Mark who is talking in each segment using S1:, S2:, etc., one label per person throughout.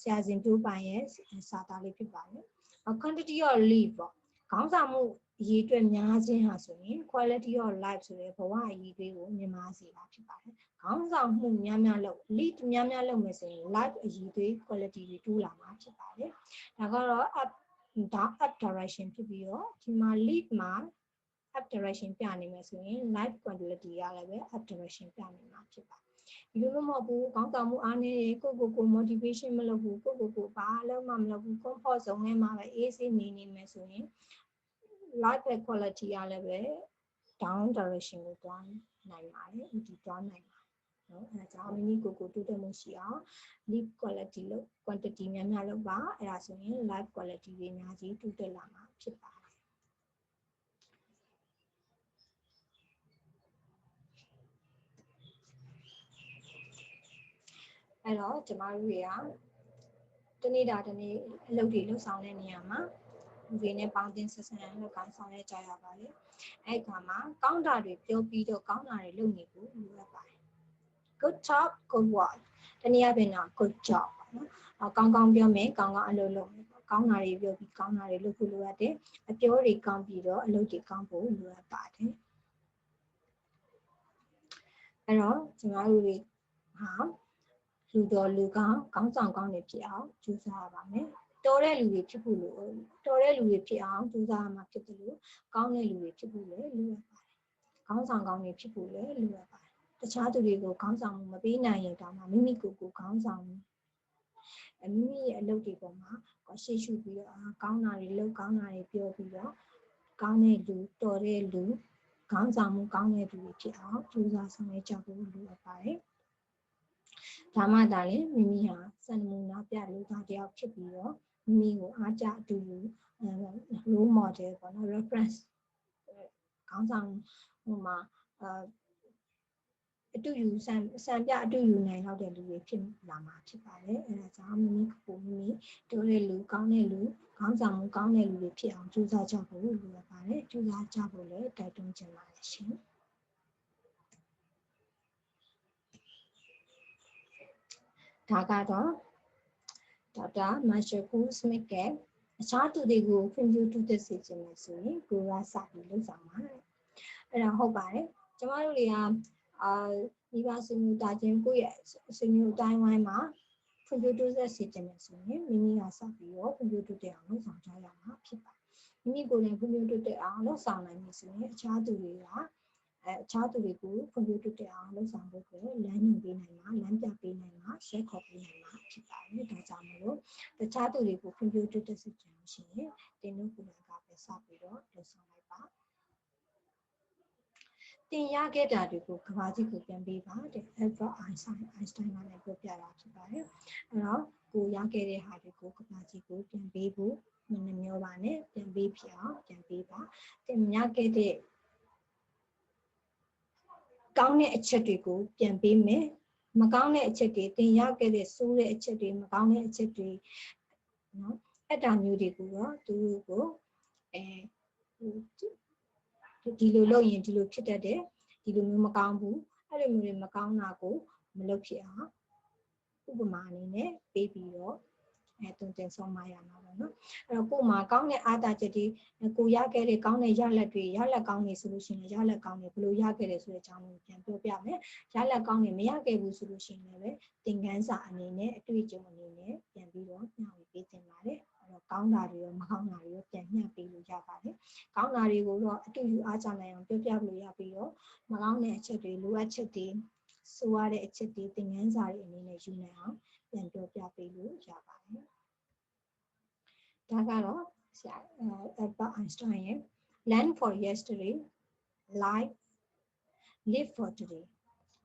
S1: ဆရာစဉ်ပြိုးပိုင်ရဲ့စာသားလေးဖြစ်ပါတယ် quantity of leave ပေါ့ခေါင်းဆောင်မှုအရေးအတွက်များခြင်းဟာဆိုရင် quality of life ဆိုတဲ့ဘဝအရေးတွေကိုမြင်မာစေတာဖြစ်ပါတယ်ခေါင်းဆောင်မှုများများလုပ် lead များများလုပ်မယ်ဆိုရင် life အရေးတွေ quality တွေတိုးလာမှာဖြစ်ပါတယ်ဒါကတော့ up ဒါ up direction ဖြစ်ပြီးတော့ဒီမှာ lead မှာ up direction ပြနေမယ်ဆိုရင် life quality ကလည်းပဲ up direction ပြနေမှာဖြစ်ပါတယ်ဒီလိုမဟုတ်ဘူးကောင်းဆောင်မှုအားနည်းတယ်ကိုကိုကို motivation မလုပ်ဘူးကိုကိုကိုဘာလို့မှမလုပ်ဘူး comfort zone ထဲမှာပဲအေးဆေးနေနေမယ်ဆိုရင် life quality ကလည်းပဲ down direction ကိုသွားနိုင်ပါတယ်ဒီသွားနိုင်ပါတယ်နော်အဲဒါကြောင့်မိမိကိုကိုတိုးတက်မှုရှိအောင် lead quality လို့ quantity များများလုပ်ပါအဲဒါဆိုရင် life quality တွေအများကြီးတိုးတက်လာမှာဖြစ်ပါ အဲ့တော့ကျမတို့တွေကတနေ့တာတနေ့အလုပ်တွေလုပ်ဆောင်တဲ့နေရာမှာလူတွေနဲ့ပေါင်းတင်ဆက်ဆံလုပ်ကိုင်ဆောင်ရွက်ကြရပါတယ်အဲ့ခါမှာကောင်းတာတွေပြောပြီးတော့ကောင်းတာတွေလုပ်နေဖို့လိုအပ်ပါတယ် good job good work တနည်းအားဖြင့်တော့ good job ပေါ့နော်ကောင်းကောင်းပြောမယ်ကောင်းကောင်းအလုပ်လုပ်မယ်ပေါ့ကောင်းတာတွေပြောပြီးကောင်းတာတွေလုပ်ဖို့လိုအပ်တယ်အပြောတွေကောင်းပြီးတော့အလုပ်တွေကောင်းဖို့လိုအပ်ပါတယ်အဲ့တော့ကျွန်တော်တို့တွေဟာ လူတော်လူကောင်းကောင်းဆောင်ကောင်းတွေဖြစ်အောင်ကြိုးစားရပါမယ်တော်တဲ့လူတွေဖြစ်ဖို့လို့တော်တဲ့လူတွေဖြစ်အောင်ကြိုးစားရမှာဖြစ်တယ်လို့ကောင်းတဲ့လူတွေဖြစ်ဖို့လည်းလိုအပ်ပါတယ်ကောင်းဆောင်ကောင်းတွေဖြစ်ဖို့လည်းလိုအပ်ပါတယ်တခြားသူတွေကိုခေါင်းဆောင်မှုမပေးနိုင်ရင်တောင်မှမိမိကိုယ်ကိုခေါင်းဆောင်အမိမိရဲ့အလုပ်တွေပေါ်မှာရှေ့ရှုပြီးတော့ကောင်းတာတွေလုပ်ကောင်းတာတွေပြောပြီးတော့ကောင်းတဲ့လူတော်တဲ့လူခေါင်းဆောင်မှုကောင်းတဲ့လူတွေဖြစ်အောင်ကြိုးစားဆောင်ရွက်ကြဖို့လိုအပ်ပါတယ် ဒါမှသာလေမိမိဟာစံနမူနာပြလူသားတယောက်ဖြစ်ပြီးတော့မိမိကိုအားကြအတူတူ role model ပေါ့နော် reference ခေါင်းဆောင်ဟိုမှာအာအတူယူစံစံပြအတူယူနိုင်တော့တဲ့လူတွေဖြစ်လာမှာဖြစ်ပါတယ်အဲဒါကြောင့်မိမိကိုမိမိတိုးတဲ့လူကောင်းတဲ့လူခေါင်းဆောင်မှုကောင်းတဲ့လူတွေဖြစ်အောင်ကြိုးစားကြဖို့လိုရပါတယ်ကြိုးစားကြဖို့လည်းတိုက်တွန်းချင်ပါတယ်ရှင် ဒါကတော့ဒေါက်တာမာရှယ်ကူစမစ်ကအခြားသူတွေကိုဖွံ့ဖြိုးတိုးတက်စေချင်တယ်ဆိုရင်ကိုယ်ကစပြီးလုပ်ဆောင်ပါအဲ့ဒါဟုတ်ပါတယ်ကျမတို့တွေကအာမိဘဆွေမျိုးတာချင်းကိုယ့်ရဲ့ဆွေမျိုးတိုင်းဝိုင်းမှာဖွံ့ဖြိုးတိုးတက်စေချင်တယ်ဆိုရင်မိမိကစပြီးတော့ဖွံ့ဖြိုးတိုးတက်အောင်လုပ်ဆောင်ကြရမှာဖြစ်ပါတယ်မိမိကိုယ်တိုင်ဖွံ့ဖြိုးတိုးတက်အောင်လုပ်ဆောင်နိုင်ပြီဆိုရင်အခြားသူတွေက အဲအခြားသူတွေကိုဖွံ့ဖြိုးတိုးတက်အောင်လုပ်ဆောင်ဖို့ကိုလမ်းညွှန်ပေးနိုင်မှာလမ်းပြပေးနိုင်မှာရှက်ခေါ်ပေးနိုင်မှာဖြစ်ပါတယ်ဒါကြောင့်မလို့တခြားသူတွေကိုဖွံ့ဖြိုးတိုးတက်စေချင်လို့ရှိရင်တင်းတို့ကိုယ်တိုင်ကပဲစပြီးတော့လုပ်ဆောင်လိုက်ပါတင်ရခဲ့တာတွေကိုကဘာကြီးကိုပြန်ပေးပါတဲ့ Albert Einstein Einstein ကလည်းပြောပြတာဖြစ်ပါတယ်အဲ့တော့ကိုရခဲ့တဲ့ဟာတွေကိုကဘာကြီးကိုပြန်ပေးဖို့မနှမျောပါနဲ့ပြန်ပေးဖြစ်အောင်ပြန်ပေးပါတင်ရခဲ့တဲ့ ကောင်းတဲ့အချက်တွေကိုပြန်ပေးမယ်မကောင်းတဲ့အချက်တွေတင်ရခဲ့တဲ့ဆိုးတဲ့အချက်တွေမကောင်းတဲ့အချက်တွေနော်အဲ့တာမျိုးတွေကိုတော့သူတို့ကိုအဲဒီလိုလုပ်ရင်ဒီလိုဖြစ်တတ်တယ်ဒီလိုမျိုးမကောင်းဘူးအဲ့လိုမျိုးတွေမကောင်းတာကိုမလုပ်ဖြစ်အောင်ဥပမာအနေနဲ့ပေးပြီးတော့ အဲတုံတင်ဆုံးမရမှာပေါ့နော်အဲ့တော့ကို့မှာကောင်းတဲ့အားသာချက်တွေကိုရခဲ့တဲ့ကောင်းတဲ့ရလက်တွေရလက်ကောင်းနေဆိုလို့ရှိရင်ရလက်ကောင်းနေဘယ်လိုရခဲ့တယ်ဆိုတဲ့အကြောင်းကိုပြန်ပြောပြမယ်ရလက်ကောင်းနေမရခဲ့ဘူးဆိုလို့ရှိရင်လည်းသင်ခန်းစာအနေနဲ့အတွေ့အကြုံအနေနဲ့ပြန်ပြီးတော့ညှော်ပေးတင်ပါတယ်အဲ့တော့ကောင်းတာတွေရောမကောင်းတာတွေရောပြန်ညှပ်ပေးလို့ရပါတယ်ကောင်းတာတွေကိုတော့အတူယူအားကြနိုင်အောင်ပြောပြလို့ရပြီးတော့မကောင်းတဲ့အချက်တွေလိုအပ်ချက်တွေ ဆိုရတဲ့အချက်တွေသင်ခန်းစာတွေအနေနဲ့ယူနိုင်အောင်ပြန်ပြောပြပေးလို့ရပါတယ်ဒါကတော့ဆရာ Albert Einstein ရဲ့ learn for yesterday live live for today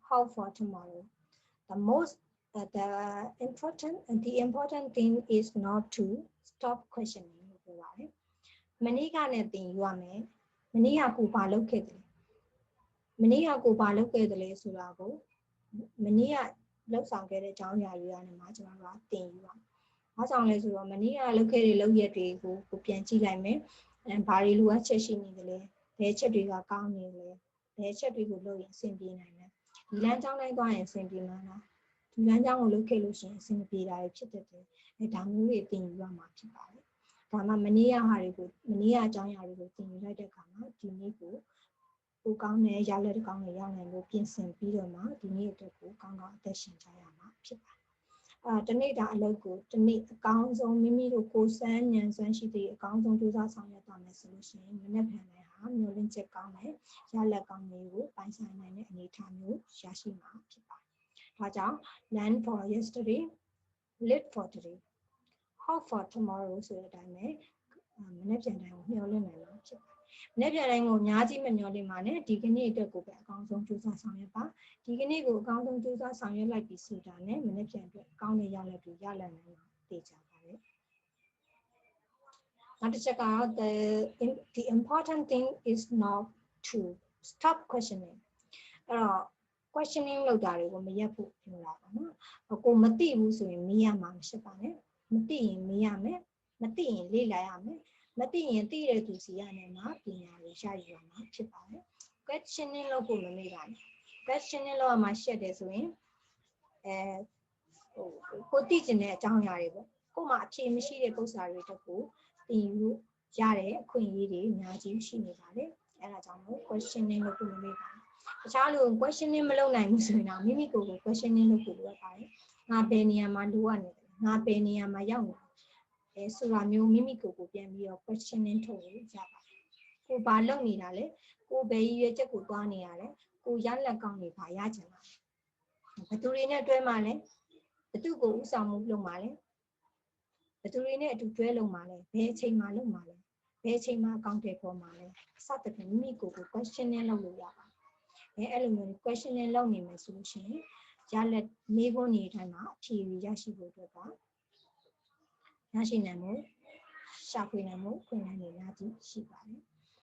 S1: hope for tomorrow the most uh, the important the important thing is not to stop questioning လို့ပြောပါတယ်မနေ့ကနဲ့သင်ယူရမယ်မနေ့ကကိုဘာလုပ်ခဲ့တယ်မနေ့ကကိုဘာလုပ်ခဲ့တယ်လဲဆိုတာကို မနေ့ကလောက်ဆောင်ခဲ့တဲ့အကြောင်းအရာတွေကနေမှကျွန်တော်တို့ကသင်ယူပါ။ဘာကြောင့်လဲဆိုတော့မနေ့ကလုပ်ခဲ့တဲ့လုပ်ရက်တွေကိုကိုပြန်ကြည့်လိုက်မယ်။အဲဘာတွေလိုအပ်ချက်ရှိနေသလဲ။ဘယ်ချက်တွေကကောင်းနေလဲ။ဘယ်ချက်တွေကိုလုပ်ရင်အဆင်ပြေနိုင်လဲ။ဒီလမ်းကြောင်းတိုင်းသွားရင်အဆင်ပြေမှာလား။တဒီလမ်းကြောင်းကိုလုပ်ခဲ့လို့ရှိရင်အဆင်မပြေတာတွေဖြစ်တတ်တယ်အဲဒါမျိုးတွေသင်ယူရမှာဖြစ်ပါတယ်ဒါမှမနေ့ရဟာတွေကိုမနေ့ရအကြောင်းအရာတွေကိုသင်ယူလိုက်တဲ့အခါမှာဒီနေ့ကို ကိုကောင်းတဲ့ရလက်တစ်ကောင်းတွေရောက်နိုင်လို့ပြင်ဆင်ပြီးတော့မှဒီနေ့အတွက်ကိုကောင်းကောင်းအသက်ရှင်ကြရမှာဖြစ်ပါတယ်အာတနေ့တာအလုပ်ကိုတနေ့အကောင်းဆုံးမိမိတို့ကိုယ်စမ်းဉာဏ်စွမ်းရှိတဲ့အကောင်းဆုံးကြိုးစားဆောင်ရွက်သွားမယ်ဆိုလို့ရှိရင်မနေ့ပြန်တိုင်းဟာမျိုးလင့်ချက်ကောင်းတဲ့ရလက်ကောင်းတွေကိုပိုင်းဆိုင်နိုင်တဲ့အနေအထားမျိုးရရှိမှာဖြစ်ပါတယ်။ဒါကြောင့် learn for yesterday live for today hope for tomorrow ဆိုတဲ့အတိုင်းပဲမနေ့ပြန်တိုင်းကိုမျှော်လင့်နိုင်မှာဖြစ်ပါတယ် မနေ့ပြန်တိုင်းကိုအများကြီးမမျှော်လင့်ပါနဲ့ဒီကနေ့အတွက်ကိုပဲအကောင်းဆုံးကြိုးစားဆောင်ရွက်ပါဒီကနေ့ကိုအကောင်းဆုံးကြိုးစားဆောင်ရွက်လိုက်ပြီဆိုတာနဲ့မနေ့ပြန်အတွက်အကောင်းတဲ့ရလဒ်တွေရလာနိုင်မှာသိကြပါတယ်နောက်တစ်ချက်ကတော့ the the important thing is not to stop questioning အဲ့တော့ questioning လုပ်တာတွေကိုမရက်ဖို့ပြောတာပါနော်ကိုမသိဘူးဆိုရင်မေးရမှာမရှိပါနဲ့မသိရင်မေးရမယ်မသိရင်လေ့လာရမယ် မသိရင်သိတဲ့သူစီကနေမှပညာတွေရယူရမှာဖြစ်ပါတယ် questioning လုပ်ဖို့မမေ့ပါနဲ့ questioning လုပ်ရမှာရှက်တယ်ဆိုရင်အဲဟိုကိုသိကျင်တဲ့အကြောင်းအရာတွေပေါ့ကို့မှာအဖြေမရှိတဲ့ပု္ပ္ပာတွေတက်ကိုသိယူရတဲ့အခွင့်အရေးတွေအများကြီးရှိနေပါတယ်အဲဒါကြောင့်မို့ questioning လုပ်ဖို့မမေ့ပါနဲ့တခြားလူ questioning မလုပ်နိုင်ဘူးဆိုရင်တော့မိမိကိုယ်ကို questioning လုပ်ဖို့လိုအပ်ပါတယ်ငါဘယ်နေရာမှာလိုအပ်နေတယ်ငါဘယ်နေရာမှာရောက်နေ လဲဆိုတာမျိုးမိမိကိုယ်ကိုပြန်ပြီးတော့ questioning ထုတ်လို့ရပါတယ်ကိုဘာလုပ်နေတာလဲကိုဘယ်ရည်ရွယ်ချက်ကိုသွားနေရလဲကိုရလက်ကောင်းနေပါရချင်လားဘယ်သူတွေနဲ့တွဲမှလဲဘသူကိုဥဆောင်မှုလုပ်မှလဲဘသူတွေနဲ့အတူတွဲလုပ်မှလဲဘယ်အချိန်မှလုပ်မှလဲဘယ်အချိန်မှအကောင့်တွေပေါ်မှလဲစသဖြင့်မိမိကိုယ်ကို questioning လုပ်လို့ရပါတယ်အဲအဲ့လိုမျိုး questioning လုပ်နေမယ်ဆိုလို့ရှိရင်ရလက်မေးခွန်းနေတိုင်းမှာအဖြေရရှိဖို့အတွက်က ရရှိနိုင်မှုရှာဖွေနိုင်မှုခွင့်နိုင်နေများကြီးရှိပါတယ်